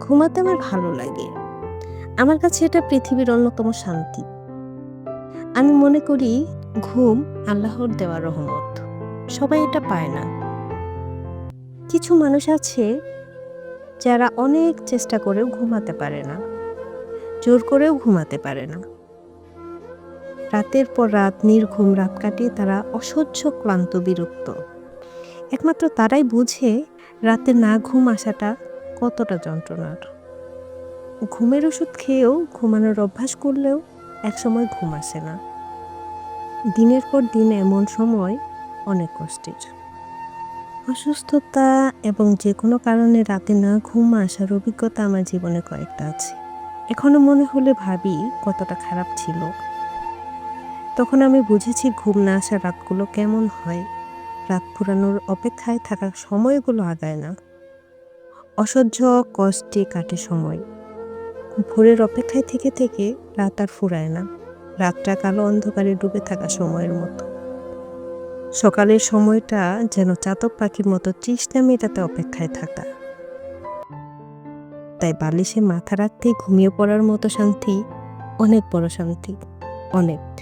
ঘুমাতে আমার ভালো লাগে। আমার কাছে এটা পৃথিবীর অন্যতম শান্তি। আমি মনে করি ঘুম আল্লাহর দেওয়া রহমত। সবাই এটা পায় না। কিছু মানুষ আছে যারা অনেক চেষ্টা করেও ঘুমাতে পারে না, জোর করেও ঘুমাতে পারে না। রাতের পর রাত নির্ঘুম রাত কাটিয়ে তারা অসহ্য ক্লান্ত, বিরক্ত। একমাত্র তারাই বুঝে রাতে না ঘুম আসাটা কতটা যন্ত্রণার? ঘুমের ওষুধ খেয়েও ঘুমানোর অভ্যাস করলেও একসময় ঘুম আসে না। দিনের পর দিন এমন সময় অনেক কষ্টের। অসুস্থতা এবং যে কোনো কারণে রাতে না ঘুম আসার অভিজ্ঞতা আমার জীবনে কয়েকটা আছে। এখনও মনে হলে ভাবি কতটা খারাপ ছিল। তখন আমি বুঝেছি ঘুম না আসা রাতগুলো কেমন হয়। রাত ফুরানোর অপেক্ষায় থাকা সময়গুলো আগায় না। অসহ্য, কষ্টে কাটে সময়। ভোরের অপেক্ষায় থেকে থেকে রাত আর ফুরায় না। রাতটা কালো অন্ধকারে ডুবে থাকা সময়ের মতো। সকালের সময়টা যেন চাতক পাখির মতো তৃষ্ণা মেটাতে অপেক্ষায় থাকা। তাই বালিশে মাথা রাখতেই ঘুমিয়ে পড়ার মতো শান্তি, অনেক বড় শান্তি, অনেক।